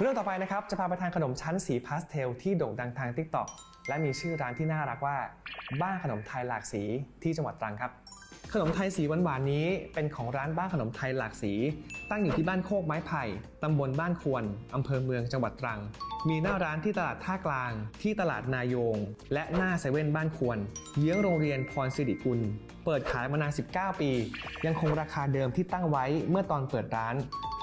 เรื่องต่อไปนะครับจะพาไปทานขนมชั้นสีพาสเทลที่โด่งดังทาง Tik t o อกและมีชื่อร้านที่น่ารักว่า บ้านขนมไทยหลากสีที่จังหวัดตรังครับ ขนมไทยสีหวานๆนี้เป็นของร้านบ้านขนมไทยหลากสี ตั้งอยู่ที่บ้านโคกไม้ไผ่ตำบลบ้านควรอำเภอเมืองจังหวัดตรัง มีหน้าร้านที่ตลาดท่ากลาง ที่ตลาดนายง และหน้าเซเว่นบ้านควร เยื้องโรงเรียนพรสิริกุลเปิดขายมานาน 19 ปี ยังคงราคาเดิมที่ตั้งไว้เมื่อตอนเปิดร้าน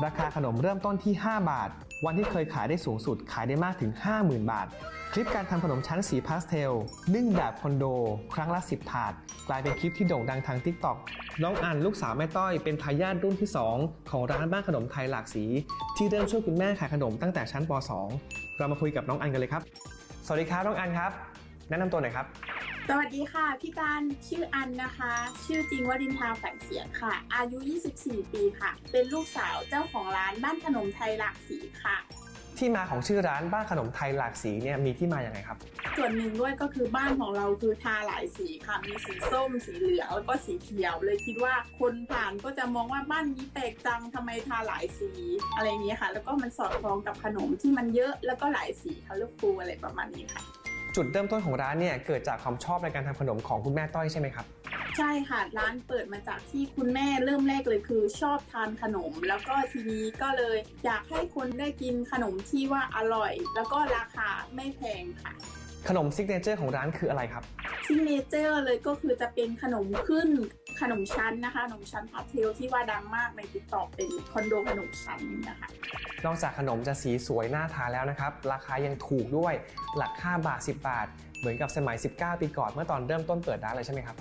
ราคาขนมเริ่มต้นที่ 5 บาท วันที่เคยขายได้สูงสุดขายได้มากถึง 50,000 บาท คลิปการทำขนมชั้นสีพาสเทล นึ่งแบบคอนโด ครั้งละ 10 ถาด กลายเป็นคลิปที่โด่งดังทาง Tik t o อกน้องอันลูกสาวแม่ต้อยเป็นทายาทรุ่นที่ 2 ของร้านบ้านขนมไทยหลากสี ที่เริ่มช่วยคุณแม่ขายขนมตั้งแต่ชั้นป .2 เรามาคุยกับน้องอันกันเลยครับ สวัสดีครับน้องอันครับ แนะนำตัวหน่อยครับ สวัสดีค่ะ พี่การชื่ออันนะคะ ชื่อจริงว่าดินทาแฝงเสียงค่ะ อายุ 24 ปีค่ะ เป็นลูกสาวเจ้าของร้านบ้านขนมไทยหลากสีค่ะ ที่มาของชื่อร้านบ้านขนมไทยหลากสีเนี่ยมีที่มาอย่างไรครับ ส่วนหนึ่งด้วยก็คือบ้านของเราคือทาหลายสีค่ะ มีสีส้ม สีเหลืองแล้วก็สีเขียว เลยคิดว่าคนผ่านก็จะมองว่าบ้านนี้แปลกจังทำไมทาหลายสีอะไรอย่างนี้ยค่ะ แล้วก็มันสอดคล้องกับขนมที่มันเยอะแล้วก็หลายสีคัลเลอร์ฟูอะไรประมาณนี้ค่ะ จุดเริ่มต้นของร้านเนี่ยเกิดจากความชอบในการทำขนมของคุณแม่ต้อยใช่ไหมครับใช่ค่ะร้านเปิดมาจากที่คุณแม่เริ่มแรกเลยคือชอบทานขนม แล้วก็ทีนี้ก็เลยอยากให้คนได้กินขนมที่ว่าอร่อย แล้วก็ราคาไม่แพงค่ะขนมซิกเนเจอร์ของร้านคืออะไรครับซิงเนเจอร์เลยก็คือจะเป็นขนมขึ้น ขนมชั้นนะคะขนมชั้นพาสเทลที่ว่าดังมากในติ๊กต็อกเป็นคอนโดขนมชั้นนะคะนอกจากขนมจะสีสวยน่าทานแล้วนะครับ ราคายังถูกด้วยหลัก 5 บาท 10 บาท เหมือนกับสมัย 19 ปีก่อนเมื่อตอนเริ่มต้นเปิดร้านเลยใช่ไหมครับ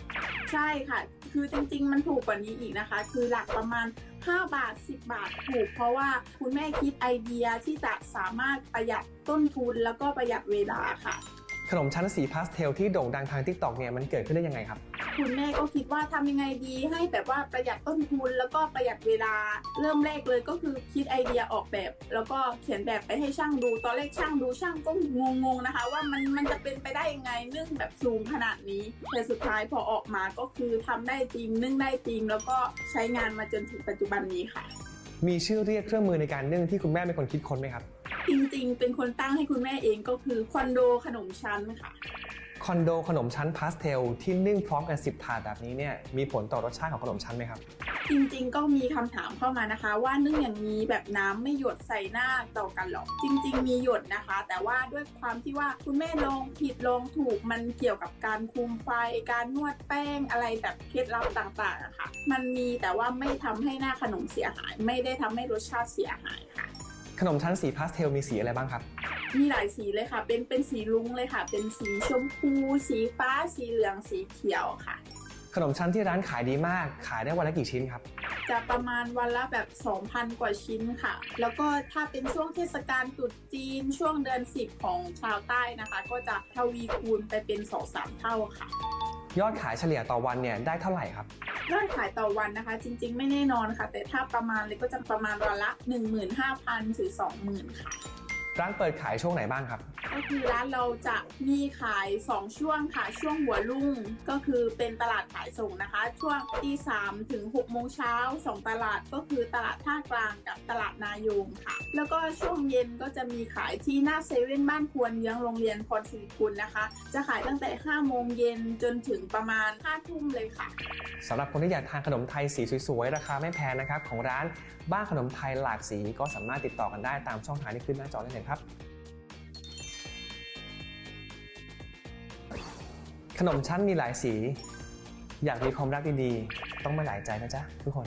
ใช่ค่ะ คือจริงๆ มันถูกกว่านี้อีกนะคะ คือหลักประมาณ 5 บาท 10 บาทถูก เพราะว่าคุณแม่คิดไอเดียที่จะสามารถประหยัดต้นทุนแล้วก็ประหยัดเวลาค่ะ ขนมชั้นสีพาสเทลที่โด่งดังทาง Tik t o อกเนี่ยมันเกิดขึ้นได้ยังไงครับ คุณแม่ก็คิดว่าทำยังไงดีให้แบบว่าประหยัดต้นทุนแล้วก็ประหยัดเวลาเริ่มแรกเลยก็คือคิดไอเดียออกแบบ แล้วก็เขียนแบบไปให้ช่างดู ตอนแรกช่างดูช่างก็งงๆนะคะ ว่ามันมันจะเป็นไปได้ยังไงนึ่งแบบสูงขนาดนี้แต่สุดท้ายพอออกมาก็คือทำได้จริงนึ่งได้จริง แล้วก็ใช้งานมาจนถึงปัจจุบันนี้ค่ะ มีชื่อเรียกเครื่องมือในการนึ่งที่คุณแม่เป็นคนคิดค้นไหมครับ จริงๆ เป็นคนตั้งให้คุณแม่เองก็คือคอนโดขนมชั้นค่ะ คอนโดขนมชั้นพาสเทลที่นึ่งพร้อมกัน 10 ถาดแบบนี้เนี่ยมีผลต่อรสชาติของขนมชั้นไหมครับ จริงๆ ก็มีคำถามเข้ามานะคะ ว่านึ่งอย่างนี้แบบน้ำไม่หยดใส่หน้าต่อกันหรอกจริง ๆ มีหยดนะคะ แต่ว่าด้วยความที่ว่าคุณแม่ลองผิดลองถูกมันเกี่ยวกับการคุมไฟ การนวดแป้งอะไรแบบเคล็ดลับต่างๆอะค่ะมันมีแต่ว่าไม่ทำให้หน้าขนมเสียหาย ไม่ได้ทำให้รสชาติเสียหายค่ะ ขนมชั้นสีพาสเทลมีสีอะไรบ้างครับ มีหลายสีเลยค่ะ เป็นเป็นสีลุ้งเลยค่ะ เป็นสีชมพู สีฟ้า สีเหลือง สีเขียวค่ะ ขนมชั้นที่ร้านขายดีมาก ขายได้วันละกี่ชิ้นครับ จะประมาณวันละแบบ 2,000 กว่าชิ้นค่ะ แล้วก็ถ้าเป็นช่วงเทศกาลตรุษจีนช่วงเดือน 10 ของชาวใต้นะคะ ก็จะทวีคูณไปเป็น 2-3 เท่าค่ะ ยอดขายเฉลี่ยต่อวันเนี่ยได้เท่าไหร่ครับยอดขายต่อวันนะคะ จริง ๆ ไม่แน่นอนค่ะ แต่ถ้าประมาณเลยก็จะประมาณวันละ 15,000ถึง20,000 ค่ะ ร้านเปิดขายช่วงไหนบ้างครับ ก็คือร้านเราจะมีขาย 2 ช่วงค่ะ ช่วงหัวรุ่งก็คือเป็นตลาดขายส่งนะคะ ช่วงตีสามถึง6โมงเช้าสองตลาดก็คือตลาดท่ากลางกับตลาดนายงค่ะ แล้วก็ช่วงเย็นก็จะมีขายที่หน้าเซเว่นบ้านควรเยื้องโรงเรียนพรศิริคุณนะคะ จะขายตั้งแต่5โมงเย็นจนถึงประมาณ5ทุ่มเลยค่ะสำหรับคนที่อยากทานขนมไทยสีสวยๆราคาไม่แพงนะครับของร้านบ้านขนมไทยหลากสีก็สามารถติดต่อกันได้ตามช่องทางที่ขึ้นหน้าจอได้เลยครับ ขนมชั้นมีหลายสี อยากมีความรักดีๆ ต้องมาหลายใจนะจ๊ะทุกคน